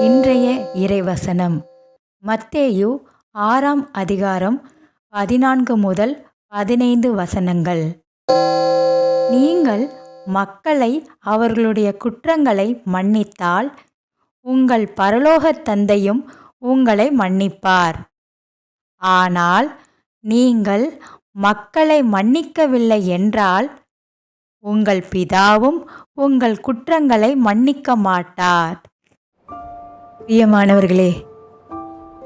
இன்றைய இறைவசனம். மத்தேயு ஆறாம் அதிகாரம் பதினான்கு முதல் பதினைந்து வசனங்கள். நீங்கள் மக்களை அவர்களுடைய குற்றங்களை மன்னித்தால் உங்கள் பரலோகத் தந்தையும் உங்களை மன்னிப்பார். ஆனால் நீங்கள் மக்களை மன்னிக்கவில்லை என்றால் உங்கள் பிதாவும் உங்கள் குற்றங்களை மன்னிக்க மாட்டார். பிரியமானவர்களே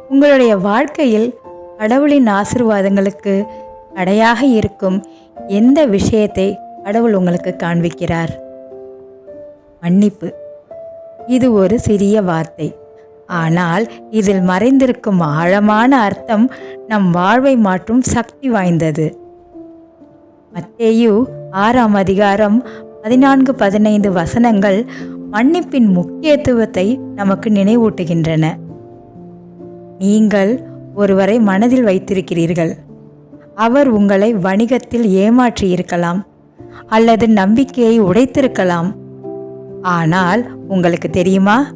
உங்களுடைய வாழ்க்கையில் கடவுளின் ஆசிர்வாதங்களுக்கு தடையாக இருக்கும் எந்த விஷயத்தை கடவுள் உங்களுக்கு காண்பிக்கிறார்? மன்னிப்பு. இது ஒரு சிறிய வார்த்தை. ஆனால் இதில் மறைந்திருக்கும் ஆழமான அர்த்தம் நம் வாழ்வை மாற்றும் சக்தி வாய்ந்தது. மத்தேயு ஆறாம் அதிகாரம் பதினான்கு பதினைந்து வசனங்கள் மன்னிப்பின் முக்கியத்துவத்தை நமக்கு நினைவூட்டுகின்றன. நீங்கள் ஒருவரை மனதில் வைத்திருக்கிறீர்கள். அவர் உங்களை வணிகத்தில் ஏமாற்றியிருக்கலாம் அல்லது நம்பிக்கையை உடைத்திருக்கலாம். ஆனால் உங்களுக்கு தெரியுமா?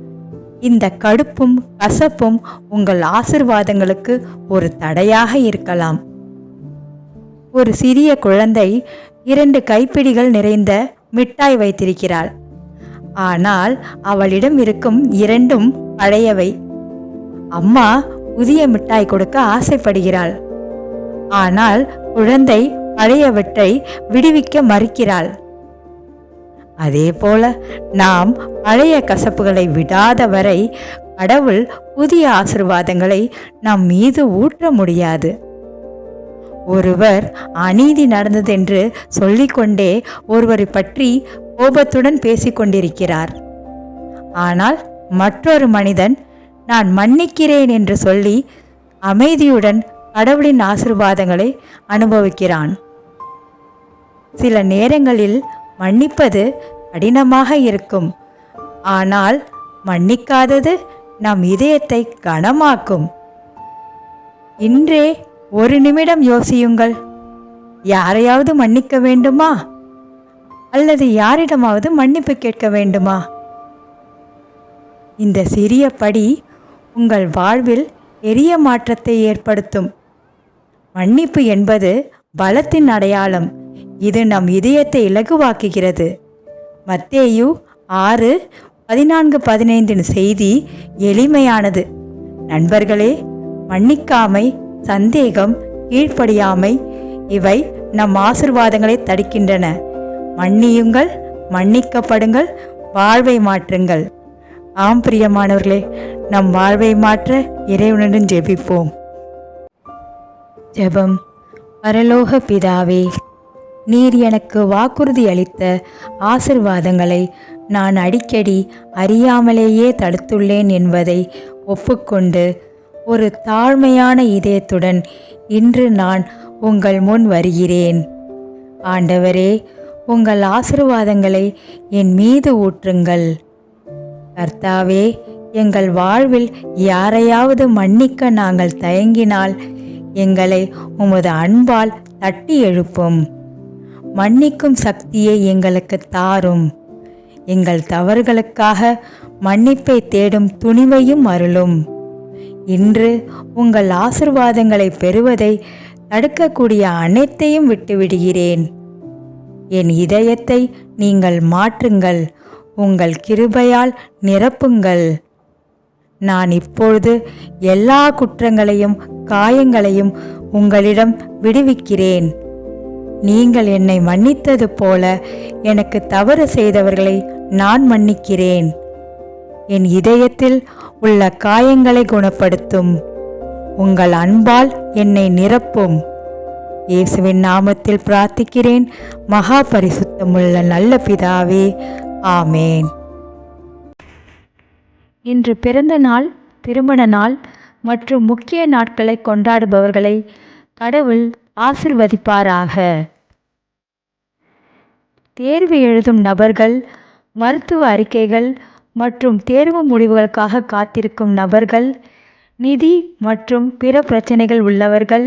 இந்த கடுப்பும் கசப்பும் உங்கள் ஆசிர்வாதங்களுக்கு ஒரு தடையாக இருக்கலாம். ஒரு சிறிய குழந்தை இரண்டு கைப்பிடிகள் நிறைந்த மிட்டாய் வைத்திருக்கிறாள். ஆனால் அவளிடம் இருக்கும் இரண்டும் பழையவை. அம்மா புதிய மிட்டாய் கொடுக்க ஆசைப்படுகிறாள். ஆனால் குழந்தை பழையவற்றை விடுவிக்க மறுக்கிறாள். அதே போல நாம் பழைய கசப்புகளை விடாத வரை கடவுள் புதிய ஆசிர்வாதங்களை நம் மீது ஊற்ற முடியாது. ஒருவர் அநீதி நடந்ததென்று சொல்லிக்கொண்டே ஒருவரை பற்றி கோபத்துடன் பேசிக்கொண்டிருக்கிறார். ஆனால் மற்றொரு மனிதன் நான் மன்னிக்கிறேன் என்று சொல்லி அமைதியுடன் கடவுளின் ஆசிர்வாதங்களை அனுபவிக்கிறான். சில நேரங்களில் மன்னிப்பது கடினமாக இருக்கும். ஆனால் மன்னிக்காதது நம் இதயத்தை கனமாக்கும். இன்றே ஒரு நிமிடம் யோசியுங்கள். யாரையாவது மன்னிக்க வேண்டுமா? அல்லது யாரிடமாவது மன்னிப்பு கேட்க வேண்டுமா? இந்த சிறிய படி உங்கள் வாழ்வில் பெரிய மாற்றத்தை ஏற்படுத்தும். மன்னிப்பு என்பது பலத்தின் அடையாளம். இது நம் இதயத்தை இலகுவாக்குகிறது. மத்தேயு ஆறு பதினான்கு பதினைந்தின் செய்தி எளிமையானது. நண்பர்களே மன்னிக்காமை சந்தேகம் கீழ்ப்படியாமை இவை நம் ஆசிர்வாதங்களை தடுக்கின்றன. மன்னியுங்கள் மன்னிக்கப்படுங்கள் வாழ்வை மாற்றுங்கள். ஆம் பிரியமானவர்களே நம் வாழ்வை மாற்ற இறைவனுடன் ஜெபிப்போம். ஜெபம். பரலோக பிதாவே நீர் எனக்கு வாக்குறுதி அளித்த ஆசிர்வாதங்களை நான் அடிக்கடி அறியாமலேயே தடுத்துள்ளேன் என்பதை ஒப்புக்கொண்டு ஒரு தாழ்மையான இதயத்துடன் இன்று நான் உங்கள் முன் வருகிறேன். ஆண்டவரே உங்கள் ஆசிர்வாதங்களை என் மீது ஊற்றுங்கள். கர்த்தாவே எங்கள் வாழ்வில் யாரையாவது மன்னிக்க நாங்கள் தயங்கினால் எங்களை உமது அன்பால் தட்டி எழுப்பும். மன்னிக்கும் சக்தியை எங்களுக்கு தாரும். எங்கள் தவறுகளுக்காக மன்னிப்பை தேடும் துணிவையும் அருளும். இன்று உங்கள் ஆசிர்வாதங்களை பெறுவதை தடுக்கக்கூடிய அனைத்தையும் விட்டுவிடுகிறேன். என் இதயத்தை நீங்கள் மாற்றுங்கள். உங்கள் கிருபையால் நிரப்புங்கள். நான் இப்பொழுது எல்லா குற்றங்களையும் காயங்களையும் உங்களிடம் விடுவிக்கிறேன். நீங்கள் என்னை மன்னித்தது போல எனக்கு தவறு செய்தவர்களை நான் மன்னிக்கிறேன். என் இதயத்தில் உள்ள காயங்களை குணப்படுத்தும். உங்கள் அன்பால் என்னை நிரப்பும். இயேசுவின் நாமத்தில் பிரார்த்திக்கிறேன். மகா பரிசுத்தமுள்ள நல்ல பிதாவே ஆமேன். இன்று பிறந்த நாள் திருமண நாள் மற்றும் முக்கிய நாட்களை கொண்டாடுபவர்களை கடவுள் ஆசிர்வதிப்பாராக. தேர்வு எழுதும் நபர்கள் மருத்துவ அறிக்கைகள் மற்றும் தேர்வு முடிவுகளுக்காக காத்திருக்கும் நபர்கள் நிதி மற்றும் பிற பிரச்சனைகள் உள்ளவர்கள்